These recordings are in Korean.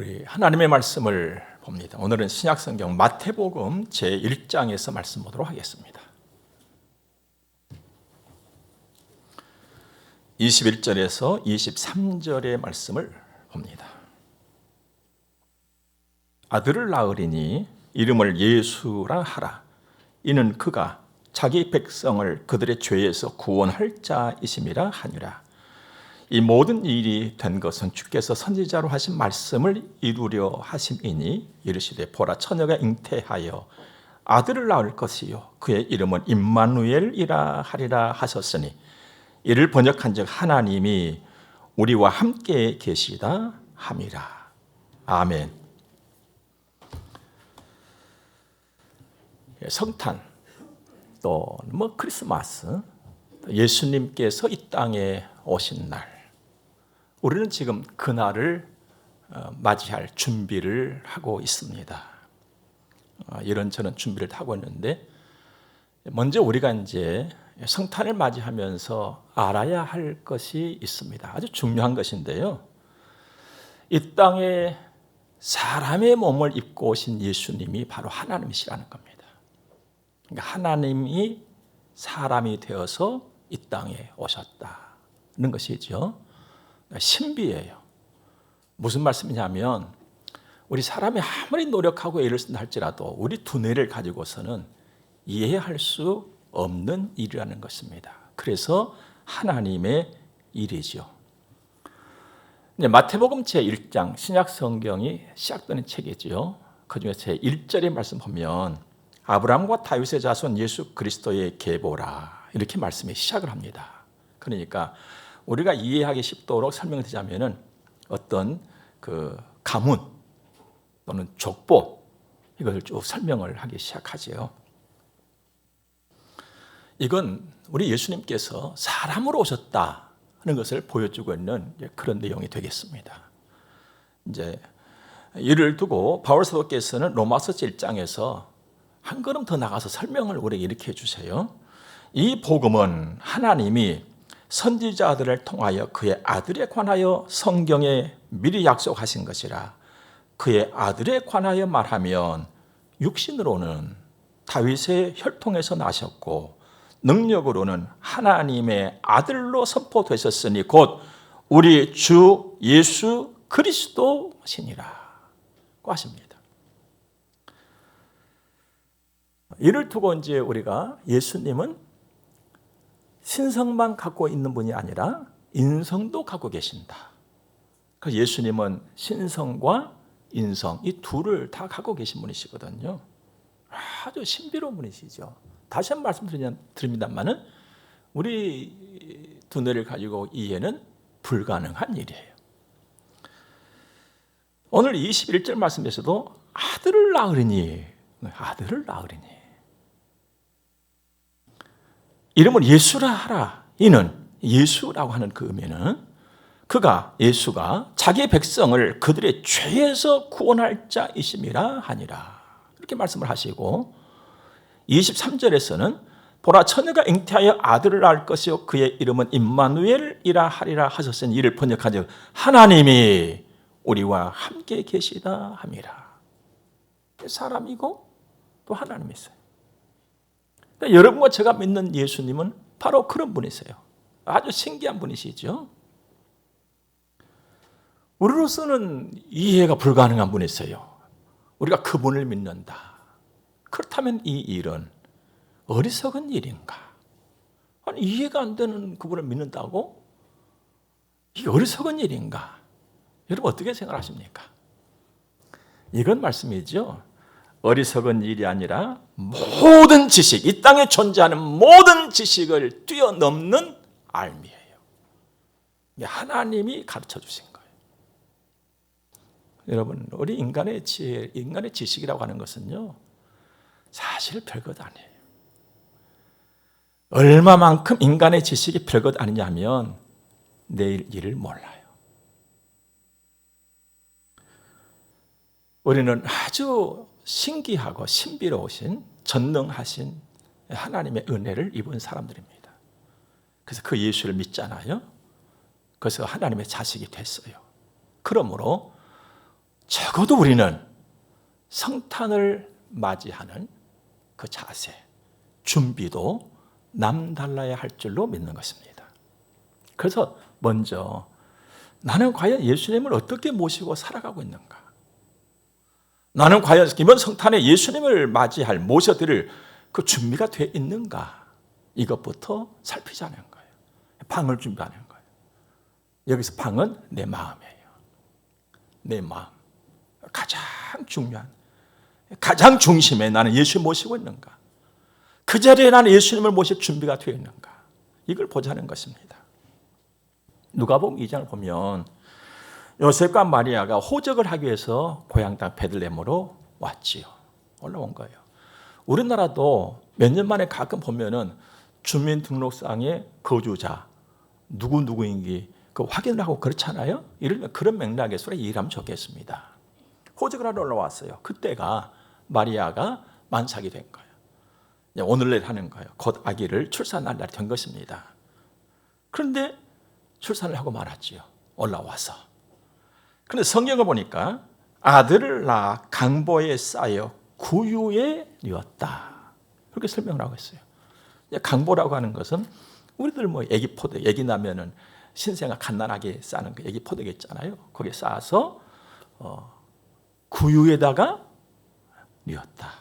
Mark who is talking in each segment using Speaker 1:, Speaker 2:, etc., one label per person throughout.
Speaker 1: 우리 하나님의 말씀을 봅니다. 오늘은 신약성경 마태복음 제1장에서 말씀 보도록 하겠습니다. 21절에서 23절의 말씀을 봅니다. 아들을 낳으리니 이름을 예수라 하라. 이는 그가 자기 백성을 그들의 죄에서 구원할 자이심이라 하니라. 이 모든 일이 된 것은 주께서 선지자로 하신 말씀을 이루려 하심이니 이르시되 보라 처녀가 잉태하여 아들을 낳을 것이요 그의 이름은 임마누엘이라 하리라 하셨으니 이를 번역한즉 하나님이 우리와 함께 계시다 함이라 아멘. 성탄 또 뭐 크리스마스 예수님께서 이 땅에 오신 날 우리는 지금 그날을 어, 맞이할 준비를 하고 있습니다. 어, 이런저런 준비를 하고 있는데 먼저 우리가 이제 성탄을 맞이하면서 알아야 할 것이 있습니다. 아주 중요한 것인데요. 이 땅에 사람의 몸을 입고 오신 예수님이 바로 하나님이시라는 겁니다. 그러니까 하나님이 사람이 되어서 이 땅에 오셨다는 것이죠. 신비예요. 무슨 말씀이냐면 우리 사람이 아무리 노력하고 애를 쓴다 할지라도 우리 두뇌를 가지고서는 이해할 수 없는 일이라는 것입니다. 그래서 하나님의 일이죠. 마태복음 제1장 신약 성경이 시작되는 책이지요. 그중에 제 1절의 말씀 보면 아브라함과 다윗의 자손 예수 그리스도의 계보라 이렇게 말씀이 시작을 합니다. 그러니까 우리가 이해하기 쉽도록 설명을 드자면은 어떤 그 가문 또는 족보 이것을 쭉 설명을 하기 시작하지요. 이건 우리 예수님께서 사람으로 오셨다는 것을 보여주고 있는 그런 내용이 되겠습니다. 이제 이를 두고 바울 사도께서는 로마서 1장에서 한 걸음 더 나가서 설명을 우리에게 이렇게 해주세요. 이 복음은 하나님이 선지자들을 통하여 그의 아들에 관하여 성경에 미리 약속하신 것이라 그의 아들에 관하여 말하면 육신으로는 다윗의 혈통에서 나셨고 능력으로는 하나님의 아들로 선포되셨으니 곧 우리 주 예수 그리스도시니라 고 하십니다. 이를 두고 이제 우리가 예수님은 신성만 갖고 있는 분이 아니라 인성도 갖고 계신다. 그 예수님은 신성과 인성 이 둘을 다 갖고 계신 분이시거든요. 아주 신비로운 분이시죠. 다시 한 번 말씀드립니다만은 우리 두뇌를 가지고 이해는 불가능한 일이에요. 오늘 21절 말씀에서도 아들을 낳으리니 아들을 낳으리니 이름을 예수라 하라. 이는 예수라고 하는 그 의미는 그가 예수가 자기 백성을 그들의 죄에서 구원할 자이심이라 하니라. 이렇게 말씀을 하시고 23절에서는 보라 처녀가 잉태하여 아들을 낳을 것이요 그의 이름은 임마누엘이라 하리라 하셨으니 이를 번역하죠. 하나님이 우리와 함께 계시다 함이라. 사람이고 또 하나님이세요. 그러니까 여러분과 제가 믿는 예수님은 바로 그런 분이세요. 아주 신기한 분이시죠. 우리로서는 이해가 불가능한 분이세요. 우리가 그분을 믿는다. 그렇다면 이 일은 어리석은 일인가? 아니, 이해가 안 되는 그분을 믿는다고? 이게 어리석은 일인가? 여러분 어떻게 생각하십니까? 이건 말씀이죠. 어리석은 일이 아니라 모든 지식, 이 땅에 존재하는 모든 지식을 뛰어넘는 알미예요. 하나님이 가르쳐 주신 거예요. 여러분, 우리 인간의 지혜, 인간의 지식이라고 하는 것은요, 사실 별것 아니에요. 얼마만큼 인간의 지식이 별것 아니냐면 내일 일을 몰라요. 우리는 아주 신기하고 신비로우신 전능하신 하나님의 은혜를 입은 사람들입니다. 그래서 그 예수를 믿잖아요. 그래서 하나님의 자식이 됐어요. 그러므로 적어도 우리는 성탄을 맞이하는 그 자세, 준비도 남달라야 할 줄로 믿는 것입니다. 그래서 먼저 나는 과연 예수님을 어떻게 모시고 살아가고 있는가? 나는 과연 이번 성탄에 예수님을 맞이할 모셔드릴 그 준비가 돼 있는가? 이것부터 살피자는 거예요. 방을 준비하는 거예요. 여기서 방은 내 마음이에요. 내 마음. 가장 중요한, 가장 중심에 나는 예수 모시고 있는가? 그 자리에 나는 예수님을 모실 준비가 되어 있는가? 이걸 보자는 것입니다. 누가복음 2장을 보면 요셉과 마리아가 호적을 하기 위해서 고향 땅 베들레헴으로 왔지요. 올라온 거예요. 우리나라도 몇 년 만에 가끔 보면은 주민등록상의 거주자 누구 누구인지 그 확인을 하고 그렇잖아요. 이런 그런 맥락에서 이해하면 좋겠습니다. 호적을 하러 올라왔어요. 그때가 마리아가 만삭이 된 거예요. 오늘 내일 하는 거예요. 곧 아기를 출산할 날이 된 것입니다. 그런데 출산을 하고 말았지요. 올라와서. 그런데 성경을 보니까 아들을 낳아 강보에 쌓여 구유에 뉘었다. 그렇게 설명을 하고 있어요. 강보라고 하는 것은 우리들 뭐 애기 포도, 애기 나면은 신생아 갓난하게 싸는 그 애기 포도게 있잖아요. 거기에 쌓아서 어, 구유에다가 뉘었다.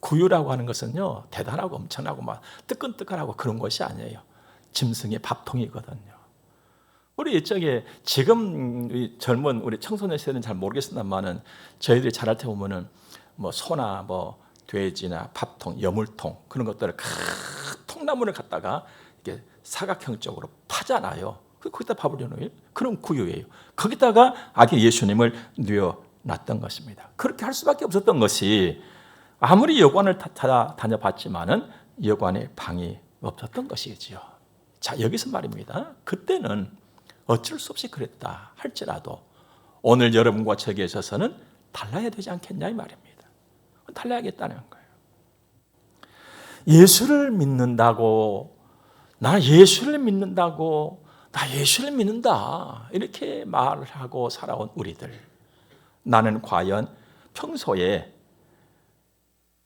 Speaker 1: 구유라고 하는 것은요 대단하고 엄청나고 막 뜨끈뜨끈하고 그런 것이 아니에요. 짐승의 밥통이거든요. 우리 이쪽에 지금 젊은 우리 청소년 세대는 잘 모르겠습니다만은 저희들이 자랄 때 보면은 뭐 소나 뭐 돼지나 밥통, 여물통 그런 것들을 큰 통나무를 갖다가 이렇게 사각형적으로 파잖아요. 그 거기다 밥을 넣어요. 그런 구유예요. 거기다가 아기 예수님을 뉘어 놨던 것입니다. 그렇게 할 수밖에 없었던 것이 아무리 여관을 찾아 다녀봤지만은 여관에 방이 없었던 것이지요. 자 여기서 말입니다. 그때는 어쩔 수 없이 그랬다 할지라도 오늘 여러분과 저에게 있어서는 달라야 되지 않겠냐 이 말입니다. 달라야겠다는 거예요. 예수를 믿는다고 나 예수를 믿는다고 나 예수를 믿는다 이렇게 말을 하고 살아온 우리들 나는 과연 평소에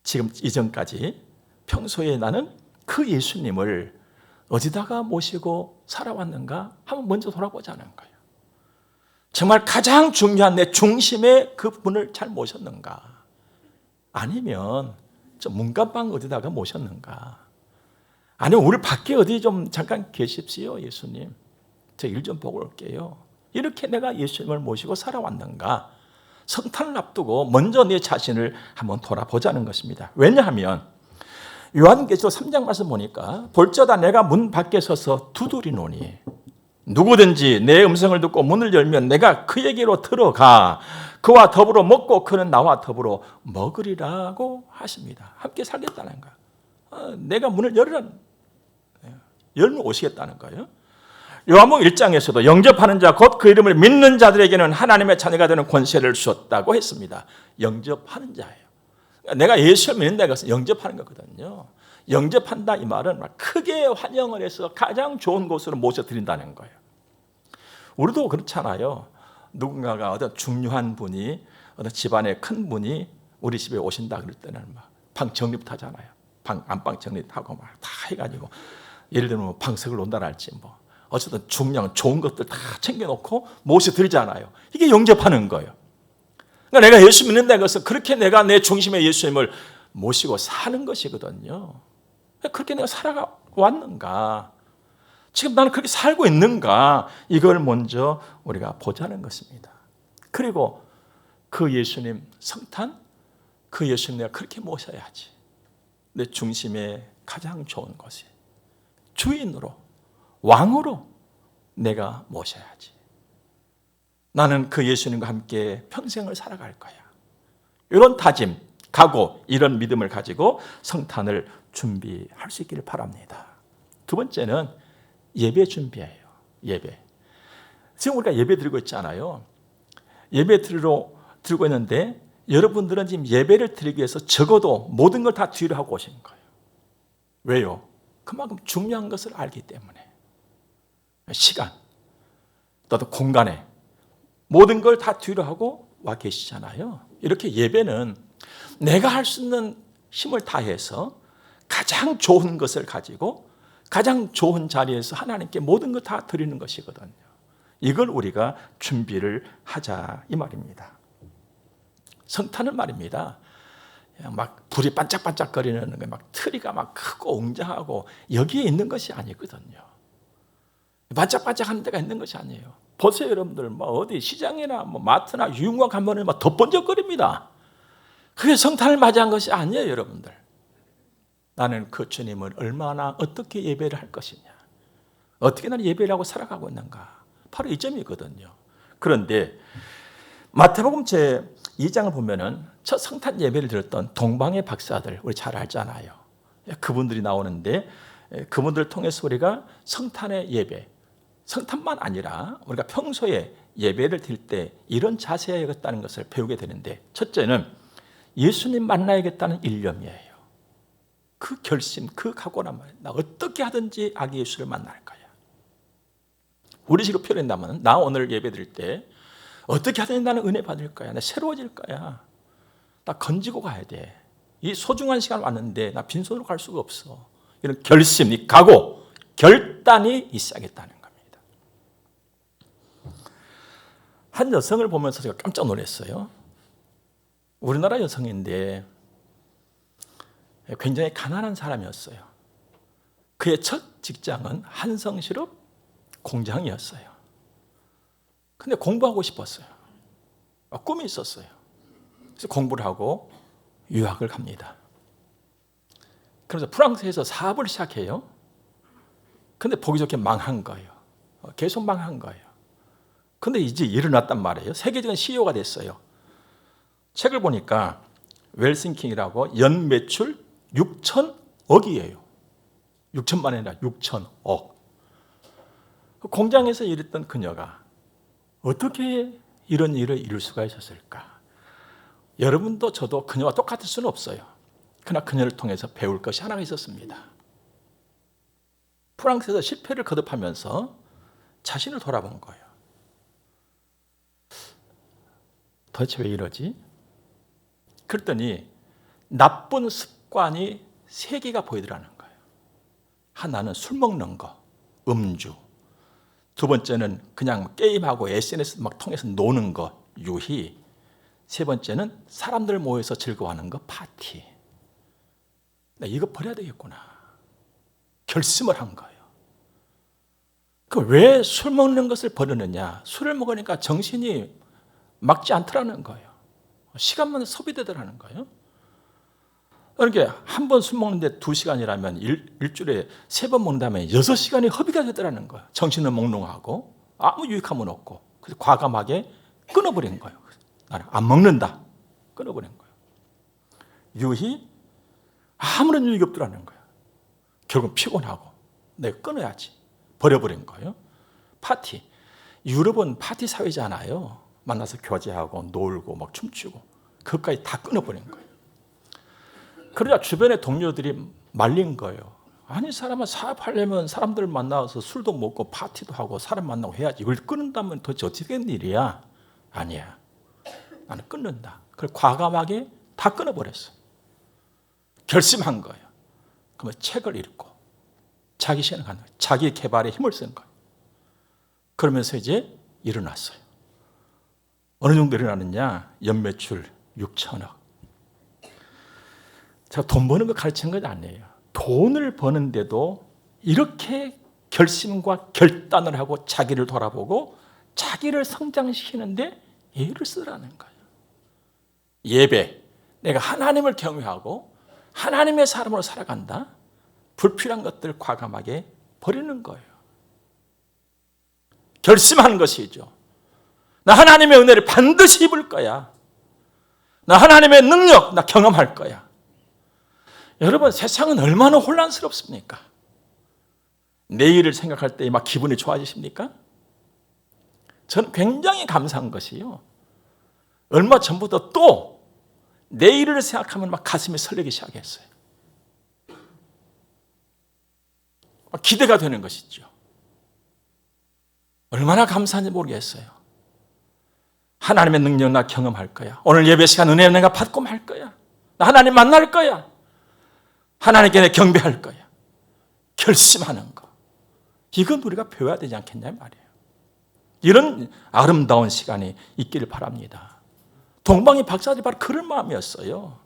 Speaker 1: 지금 이전까지 평소에 나는 그 예수님을 어디다가 모시고 살아왔는가 한번 먼저 돌아보자는 거예요. 정말 가장 중요한 내 중심에 그 분을 잘 모셨는가? 아니면 좀 문간방 어디다가 모셨는가? 아니면 우리 밖에 어디 좀 잠깐 계십시오, 예수님. 저 일 좀 보고 올게요. 이렇게 내가 예수님을 모시고 살아왔는가? 성탄을 앞두고 먼저 내 자신을 한번 돌아보자는 것입니다. 왜냐하면 요한계시록 3장 말씀 보니까 볼저다 내가 문 밖에 서서 두드리노니 누구든지 내 음성을 듣고 문을 열면 내가 그에게로 들어가 그와 더불어 먹고 그는 나와 더불어 먹으리라고 하십니다. 함께 살겠다는 거야. 어, 내가 문을 열으란 열면 오시겠다는 거예요. 요한복음 1장에서도 영접하는 자 곧 그 이름을 믿는 자들에게는 하나님의 자녀가 되는 권세를 주었다고 했습니다. 영접하는 자예요. 내가 예수를 믿는다 것은 영접하는 거거든요. 영접한다 이 말은 크게 환영을 해서 가장 좋은 곳으로 모셔드린다는 거예요. 우리도 그렇잖아요. 누군가가 어떤 중요한 분이 어떤 집안의 큰 분이 우리 집에 오신다 그럴 때는 막 방 정리부터 하잖아요. 방 안방 정리하고 막 다 해가지고 예를 들면 뭐 방석을 할지 뭐 어쨌든 중요한 좋은 것들 다 챙겨놓고 모셔드리잖아요. 이게 영접하는 거예요. 그러니까 내가 예수 믿는다 것은 그렇게 내가 내 중심의 예수님을 모시고 사는 것이거든요. 그렇게 내가 살아왔는가? 지금 나는 그렇게 살고 있는가? 이걸 먼저 우리가 보자는 것입니다. 그리고 그 예수님 성탄, 그 예수님 내가 그렇게 모셔야지. 내 중심에 가장 좋은 것이 주인으로, 왕으로 내가 모셔야지. 나는 그 예수님과 함께 평생을 살아갈 거야. 이런 다짐, 각오, 이런 믿음을 가지고 성탄을 준비할 수 있기를 바랍니다. 두 번째는 예배 준비예요. 예배. 지금 우리가 예배 드리고 있잖아요. 예배 드리러 들고 있는데 여러분들은 지금 예배를 드리기 위해서 적어도 모든 걸 다 뒤로 하고 오신 거예요. 왜요? 그만큼 중요한 것을 알기 때문에. 시간, 또 공간에 모든 걸 다 뒤로 하고 와 계시잖아요. 이렇게 예배는 내가 할 수 있는 힘을 다해서 가장 좋은 것을 가지고 가장 좋은 자리에서 하나님께 모든 것다 드리는 것이거든요. 이걸 우리가 준비를 하자 이 말입니다. 성탄은 말입니다. 막 불이 반짝반짝거리는 막 트리가 막 크고 웅장하고 여기에 있는 것이 아니거든요. 반짝반짝하는 데가 있는 것이 아니에요. 보세요, 여러분들. 뭐 어디 시장이나 뭐 마트나 유흥원 가면은 막 덧번쩍거립니다. 그게 성탄을 맞이한 것이 아니에요, 여러분들. 나는 그 주님을 얼마나 어떻게 예배를 할 것이냐. 어떻게 나는 예배를 하고 살아가고 있는가. 바로 이 점이거든요. 그런데 마태복음 제 2장을 보면은 첫 성탄 예배를 드렸던 동방의 박사들 우리 잘 알잖아요. 그분들이 나오는데 그분들을 통해서 우리가 성탄의 예배, 성탄만 아니라 우리가 평소에 예배를 드릴 때 이런 자세야겠다는 것을 배우게 되는데 첫째는 예수님 만나야겠다는 일념이에요. 그 결심, 그 각오란 말이에요. 나 어떻게 하든지 아기 예수를 만날 거야. 우리 식으로 표현한다면 나 오늘 예배 드릴 때 어떻게 하든지 나는 은혜 받을 거야. 나 새로워질 거야. 나 건지고 가야 돼. 이 소중한 시간 왔는데 나 빈손으로 갈 수가 없어. 이런 결심, 이 각오, 결단이 있어야겠다는 겁니다. 한 여성을 보면서 제가 깜짝 놀랐어요. 우리나라 여성인데 굉장히 가난한 사람이었어요. 그의 첫 직장은 한성시럽 공장이었어요. 근데 공부하고 싶었어요. 꿈이 있었어요. 그래서 공부를 하고 유학을 갑니다. 그래서 프랑스에서 사업을 시작해요. 근데 보기 좋게 망한 거예요. 계속 망한 거예요. 근데 이제 일어났단 말이에요. 세계적인 CEO가 됐어요. 책을 보니까 웰싱킹이라고 연 매출 6천억이에요. 6천만 원이라 6천억. 그 공장에서 일했던 그녀가 어떻게 이런 일을 이룰 수가 있었을까? 여러분도 저도 그녀와 똑같을 수는 없어요. 그러나 그녀를 통해서 배울 것이 하나가 있었습니다. 프랑스에서 실패를 거듭하면서 자신을 돌아본 거예요. 도대체 왜 이러지? 그랬더니 나쁜 습관이 세 개가 보이더라는 거예요. 하나는 술 먹는 거, 음주. 두 번째는 그냥 게임하고 SNS 막 통해서 노는 거, 유희. 세 번째는 사람들 모여서 즐거워하는 거, 파티. 나 이거 버려야 되겠구나. 결심을 한 거예요. 그 왜 술 먹는 것을 버리느냐? 술을 먹으니까 정신이 막지 않더라는 거예요. 시간만 소비되더라는 거예요. 그러니까 한 번 술 먹는데 두 시간이라면 일, 일주일에 세 번 먹는다면 여섯 시간이 허비가 되더라는 거예요. 정신은 몽롱하고 아무 유익함은 없고 그래서 과감하게 끊어버린 거예요. 나는 안 먹는다. 끊어버린 거예요. 유희 아무런 유익이 없더라는 거예요. 결국 피곤하고 내가 끊어야지. 버려버린 거예요. 파티. 유럽은 파티 사회잖아요. 만나서 교제하고 놀고 막 춤추고 그것까지 다 끊어버린 거예요. 그러자 주변의 동료들이 말린 거예요. 아니 사람은 사업하려면 사람들 만나서 술도 먹고 파티도 하고 사람 만나고 해야지. 이걸 끊는다면 도대체 어떻게 된 일이야? 아니야. 나는 끊는다. 그걸 과감하게 다 끊어버렸어. 결심한 거예요. 그러면 책을 읽고 자기 시간을 갖는 거예요. 자기 개발에 힘을 쓴 거예요. 그러면서 이제 일어났어요. 어느 정도 일어나느냐? 연매출 6천억. 제가 돈 버는 거 가르치는 건 아니에요. 돈을 버는데도 이렇게 결심과 결단을 하고 자기를 돌아보고 자기를 성장시키는데 예를 쓰라는 거예요. 예배. 내가 하나님을 경외하고 하나님의 사람으로 살아간다. 불필요한 것들 과감하게 버리는 거예요. 결심하는 것이죠. 나 하나님의 은혜를 반드시 입을 거야. 나 하나님의 능력 나 경험할 거야. 여러분 세상은 얼마나 혼란스럽습니까? 내일을 생각할 때 막 기분이 좋아지십니까? 저는 굉장히 감사한 것이요. 얼마 전부터 또 내일을 생각하면 막 가슴이 설레기 시작했어요. 기대가 되는 것이죠. 얼마나 감사한지 모르겠어요. 하나님의 능력 나 경험할 거야. 오늘 예배 시간 은혜 내가 받고 말 거야. 나 하나님 만날 거야. 하나님께 내 경배할 거야. 결심하는 거. 이건 우리가 배워야 되지 않겠냐 말이에요. 이런 아름다운 시간이 있기를 바랍니다. 동방의 박사들이 바로 그런 마음이었어요.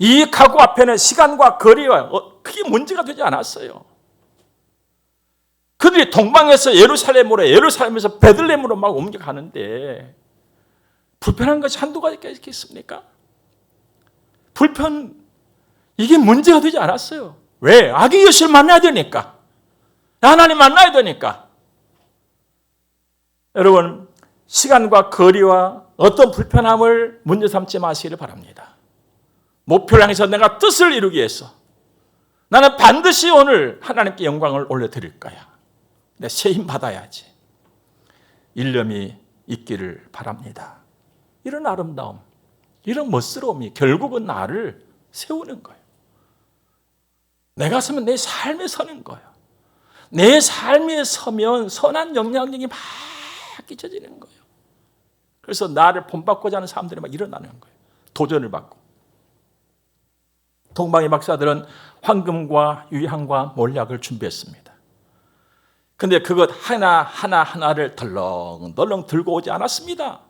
Speaker 1: 이 가구 앞에는 시간과 거리와 어, 그게 문제가 되지 않았어요. 그들이 동방에서 예루살렘으로 예루살렘에서 베들레헴으로 막 옮겨가는데 불편한 것이 한두 가지가 있겠습니까? 불편 이게 문제가 되지 않았어요. 왜? 아기 예수를 만나야 되니까. 하나님 만나야 되니까. 여러분 시간과 거리와 어떤 불편함을 문제 삼지 마시기를 바랍니다. 목표를 향해서 내가 뜻을 이루기 위해서 나는 반드시 오늘 하나님께 영광을 올려드릴 거야. 내 새 힘 받아야지. 일념이 있기를 바랍니다. 이런 아름다움, 이런 멋스러움이 결국은 나를 세우는 거예요. 내가 서면 내 삶에 서는 거예요. 내 삶에 서면 선한 영향력이 막 끼쳐지는 거예요. 그래서 나를 본받고자 하는 사람들이 막 일어나는 거예요. 도전을 받고. 동방의 박사들은 황금과 유향과 몰약을 준비했습니다. 근데 그것 하나 하나 하나를 덜렁덜렁 들고 오지 않았습니다.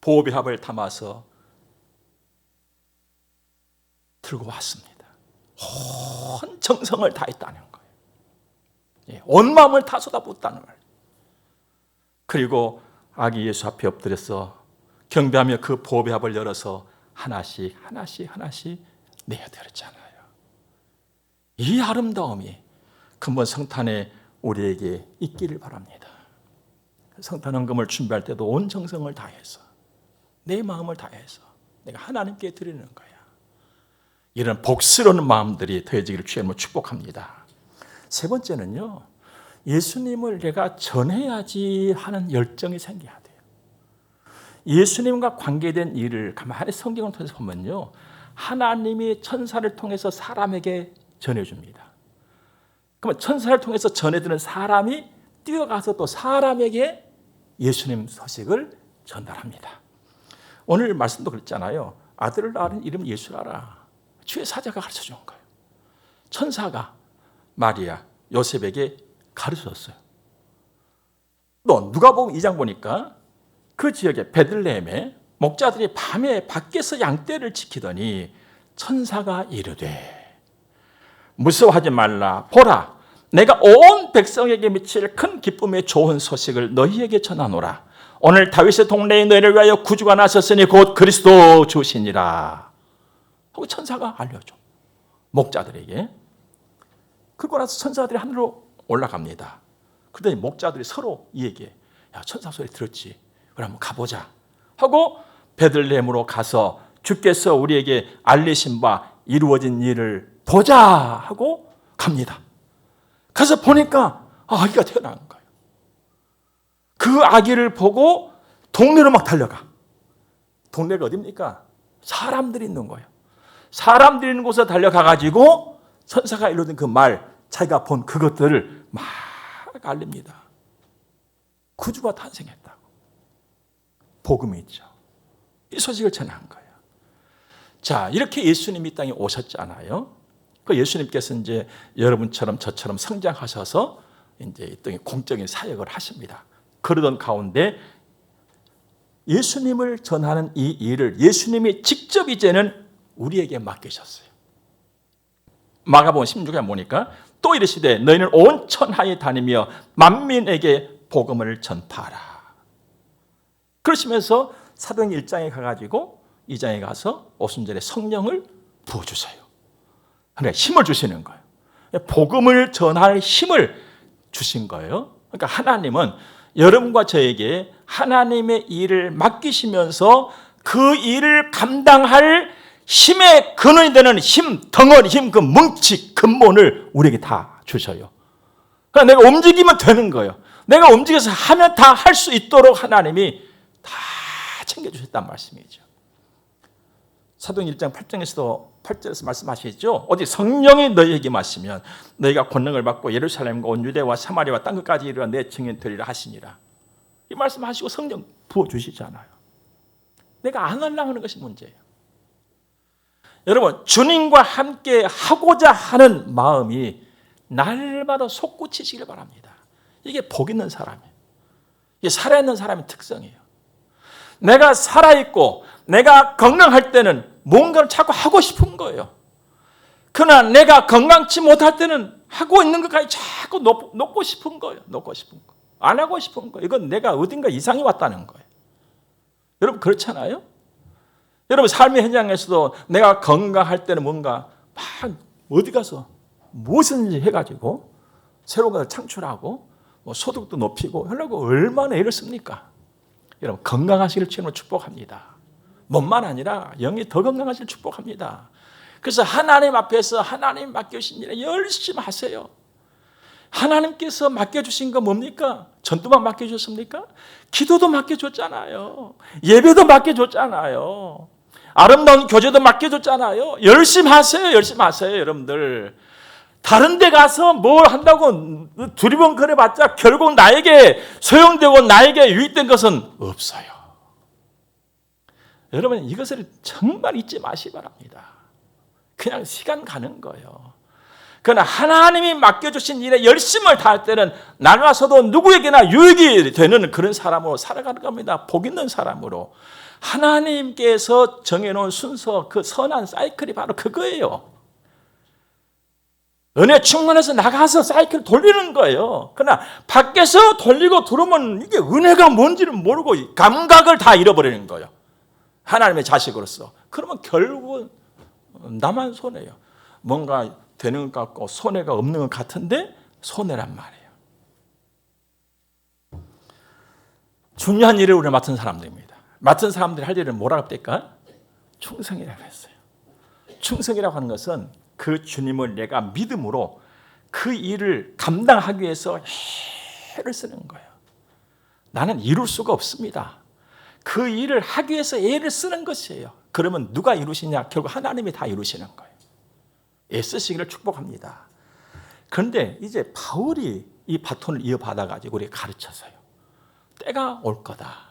Speaker 1: 보배합을 담아서 들고 왔습니다. 온 정성을 다했다는 거예요. 예, 온 마음을 다 쏟아붓다는 거예요. 그리고 아기 예수 앞에 엎드려서 경배하며 그 보배합을 열어서 하나씩 하나씩 하나씩 내어드렸잖아요. 이 아름다움이 근본 성탄에 우리에게 있기를 바랍니다. 성탄 헌금을 준비할 때도 온 정성을 다해서 내 마음을 다해서 내가 하나님께 드리는 거야. 이런 복스러운 마음들이 더해지기를 주님으로 축복합니다. 세 번째는요. 예수님을 내가 전해야지 하는 열정이 생겨야 돼요. 예수님과 관계된 일을 가만히 성경을 통해서 보면요. 하나님이 천사를 통해서 사람에게 전해줍니다. 그러면 천사를 통해서 전해드는 사람이 뛰어가서 또 사람에게 예수님 소식을 전달합니다. 오늘 말씀도 그랬잖아요. 아들을 낳은 이름 예수라라. 주의 사자가 가르쳐 준 거예요. 천사가 마리아, 요셉에게 가르쳤어요. 또 누가 보면 이장 보니까 그 지역에 베들레헴에 목자들이 밤에 밖에서 양떼를 지키더니 천사가 이르되 무서워하지 말라 보라 내가 온 백성에게 미칠 큰 기쁨의 좋은 소식을 너희에게 전하노라 오늘 다윗의 동네에 너희를 위하여 구주가 나섰으니 곧 그리스도 주시니라. 하고 천사가 알려줘. 목자들에게. 그러고 나서 천사들이 하늘로 올라갑니다. 그러더니 목자들이 서로 이 얘기해 야 천사 소리 들었지? 그럼 한번 가보자. 하고 베들레헴으로 가서 주께서 우리에게 알리신 바 이루어진 일을 보자 하고 갑니다. 가서 보니까 아기가 태어난. 그 아기를 보고 동네로 막 달려가. 동네가 어딥니까? 사람들이 있는 거예요. 사람들이 있는 곳에 달려가 가지고 선사가 일러준 그 말, 자기가 본 그것들을 막 알립니다. 구주가 탄생했다고. 복음이 있죠. 이 소식을 전한 거예요. 자, 이렇게 예수님이 땅에 오셨잖아요. 그 예수님께서 이제 여러분처럼 저처럼 성장하셔서 이제 땅에 공적인 사역을 하십니다. 그러던 가운데 예수님을 전하는 이 일을 예수님이 직접 이제는 우리에게 맡기셨어요. 마가복음 16에 보니까 또 이르시되 너희는 온 천하에 다니며 만민에게 복음을 전파하라. 그러시면서 사도행 1장에 가가지고 2장에 가서 오순절에 성령을 부어주세요. 그러니까 힘을 주시는 거예요. 복음을 전할 힘을 주신 거예요. 그러니까 하나님은 여러분과 저에게 하나님의 일을 맡기시면서 그 일을 감당할 힘의 근원이 되는 힘, 덩어리, 힘, 그 뭉치, 근본을 우리에게 다 주셔요. 그러니까 내가 움직이면 되는 거예요. 내가 움직여서 하면 다 할 수 있도록 하나님이 다 챙겨주셨단 말씀이죠. 사도행 1장 8장에서도 8절에서 말씀하시죠. 어디 성령이 너희에게 마시면 너희가 권능을 받고 예루살렘과 온 유대와 사마리아와 땅 끝까지 이르러 내 증인 되리라 하시니라. 이 말씀하시고 성령 부어 주시잖아요. 내가 안 하려고 하는 것이 문제예요. 여러분, 주님과 함께 하고자 하는 마음이 날마다 솟구치시길 바랍니다. 이게 복 있는 사람이에요. 이게 살아있는 사람의 특성이에요. 내가 살아있고, 내가 건강할 때는 뭔가를 자꾸 하고 싶은 거예요. 그러나 내가 건강치 못할 때는 하고 있는 것까지 자꾸 놓, 놓고 싶은 거예요. 놓고 싶은 거. 안 하고 싶은 거. 이건 내가 어딘가 이상이 왔다는 거예요. 여러분, 그렇잖아요? 여러분 삶의 현장에서도 내가 건강할 때는 뭔가 막 어디 가서 무엇인지 해가지고 새로운 것을 창출하고 뭐 소득도 높이고 하려고 얼마나 애를 씁니까? 여러분 건강하시길 주님으로 축복합니다. 몸만 아니라 영이 더 건강하시길 축복합니다. 그래서 하나님 앞에서 하나님 맡겨주신 일에 열심히 하세요. 하나님께서 맡겨주신 거 뭡니까? 전도만 맡겨줬습니까? 기도도 맡겨줬잖아요. 예배도 맡겨줬잖아요. 아름다운 교제도 맡겨줬잖아요. 열심히 하세요. 열심히 하세요. 여러분들. 다른 데 가서 뭘 한다고 두리번 거려봤자 결국 나에게 소용되고 나에게 유익된 것은 없어요. 여러분 이것을 정말 잊지 마시 바랍니다. 그냥 시간 가는 거예요. 그러나 하나님이 맡겨주신 일에 열심을 다할 때는 나가서도 누구에게나 유익이 되는 그런 사람으로 살아가는 겁니다. 복 있는 사람으로. 하나님께서 정해놓은 순서, 그 선한 사이클이 바로 그거예요. 은혜 충만해서 나가서 사이클 돌리는 거예요. 그러나 밖에서 돌리고 들어오면 이게 은혜가 뭔지를 모르고 감각을 다 잃어버리는 거예요. 하나님의 자식으로서. 그러면 결국은 나만 손해요. 뭔가 되는 것 같고 손해가 없는 것 같은데 손해란 말이에요. 중요한 일을 우리 맡은 사람들입니다. 맡은 사람들이 할 일은 뭐라고 할까? 충성이라고 했어요. 충성이라고 하는 것은 그 주님을 내가 믿음으로 그 일을 감당하기 위해서 해를 쓰는 거예요. 나는 이룰 수가 없습니다. 그 일을 하기 위해서 애를 쓰는 것이에요. 그러면 누가 이루시냐? 결국 하나님이 다 이루시는 거예요. 애쓰시기를 축복합니다. 그런데 이제 바울이 이 바톤을 이어받아 가지고 우리 가르쳐서요. 때가 올 거다.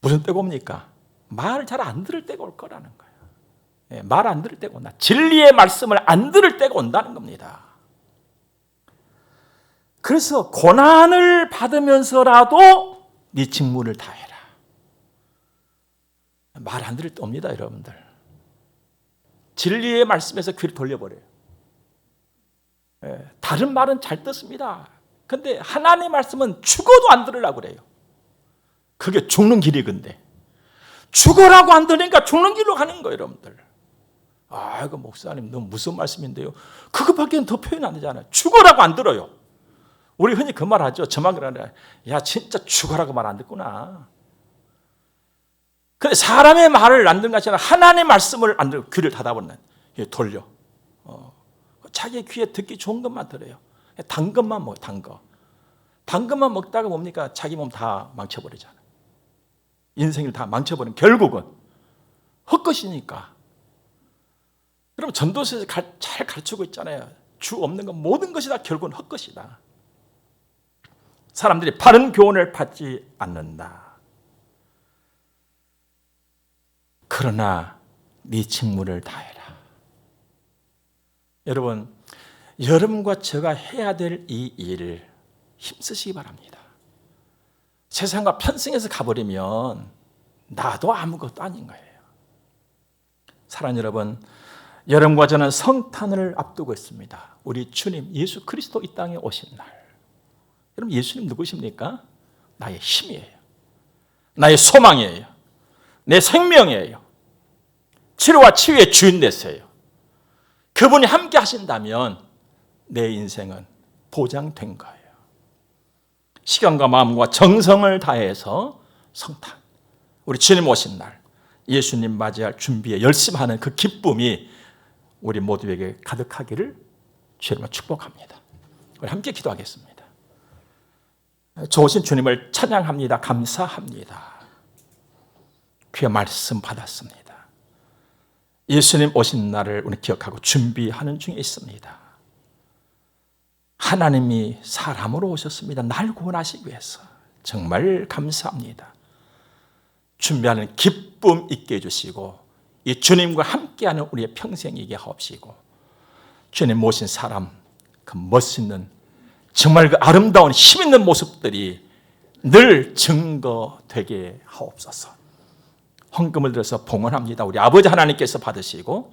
Speaker 1: 무슨 때가 옵니까? 말을 잘 안 들을 때가 올 거라는 거예요. 예, 말안 들을 때가 온다. 진리의 말씀을 안 들을 때가 온다는 겁니다. 그래서 고난을 받으면서라도 네 직무를 다해라. 말 안 들을 때 옵니다, 여러분들. 진리의 말씀에서 귀를 돌려버려요. 예, 다른 말은 잘 듣습니다. 근데 하나님의 말씀은 죽어도 안 들으려고 그래요. 그게 죽는 길이 근데. 죽어라고 안 들으니까 죽는 길로 가는 거예요, 여러분들. 아, 이거 목사님 너무 무슨 말씀인데요? 그것밖에 더 표현 안 되잖아요. 죽어라고 안 들어요. 우리 흔히 그 말 하죠. 저만 그러네. 야, 진짜 죽어라고 말 안 듣구나. 근데 사람의 말을 안 듣는 것이 아니라 하나님의 말씀을 안 듣고 귀를 닫아버리는. 돌려. 어. 자기 귀에 듣기 좋은 것만 들어요. 단 것만 먹어, 단 거. 단 것만 먹다가 뭡니까? 자기 몸 다 망쳐버리잖아. 인생을 다 망쳐버린 결국은 헛것이니까. 여러분 전도서에서 잘 가르치고 있잖아요. 주 없는 건 모든 것이 다 결국은 헛것이다. 사람들이 바른 교훈을 받지 않는다. 그러나 네 직무를 다해라. 여러분, 여러분과 제가 해야 될 이 일을 힘쓰시기 바랍니다. 세상과 편승해서 가버리면 나도 아무것도 아닌 거예요. 사랑 여러분, 여러분과 저는 성탄을 앞두고 있습니다. 우리 주님 예수 그리스도 이 땅에 오신 날. 여러분 예수님 누구십니까? 나의 힘이에요. 나의 소망이에요. 내 생명이에요. 치료와 치유의 주인 되세요. 그분이 함께 하신다면 내 인생은 보장된 거예요. 시간과 마음과 정성을 다해서 성탄. 우리 주님 오신 날 예수님 맞이할 준비에 열심히 하는 그 기쁨이 우리 모두에게 가득하기를 주님을 축복합니다. 우리 함께 기도하겠습니다. 좋으신 주님을 찬양합니다. 감사합니다. 귀의 말씀 받았습니다. 예수님 오신 날을 우리 기억하고 준비하는 중에 있습니다. 하나님이 사람으로 오셨습니다. 날 구원하시기 위해서. 정말 감사합니다. 준비하는 기쁨 있게 해주시고 이 주님과 함께하는 우리의 평생이게 하옵시고 주님 모신 사람 그 멋있는 정말 그 아름다운 힘 있는 모습들이 늘 증거되게 하옵소서. 헌금을 들어서 봉헌합니다. 우리 아버지 하나님께서 받으시고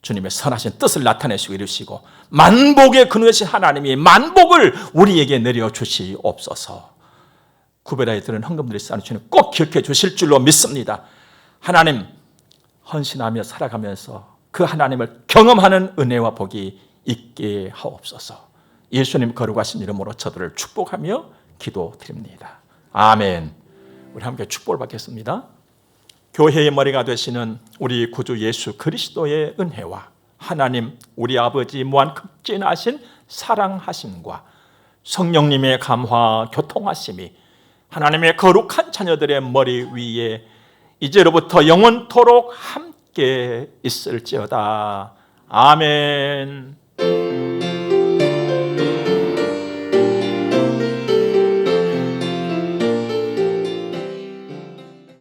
Speaker 1: 주님의 선하신 뜻을 나타내시고 이루시고 만복의 근원이신 하나님이 만복을 우리에게 내려 주시옵소서. 구별하여 드는 헌금들이 쌓는 주님 꼭 기억해 주실 줄로 믿습니다. 하나님 헌신하며 살아가면서 그 하나님을 경험하는 은혜와 복이 있게 하옵소서. 예수님 거룩하신 이름으로 저들을 축복하며 기도드립니다. 아멘. 우리 함께 축복을 받겠습니다. 교회의 머리가 되시는 우리 구주 예수 그리스도의 은혜와 하나님 우리 아버지 무한 극진하신 사랑하심과 성령님의 감화 교통하심이 하나님의 거룩한 자녀들의 머리 위에 이제로부터 영원토록 함께 있을지어다. 아멘.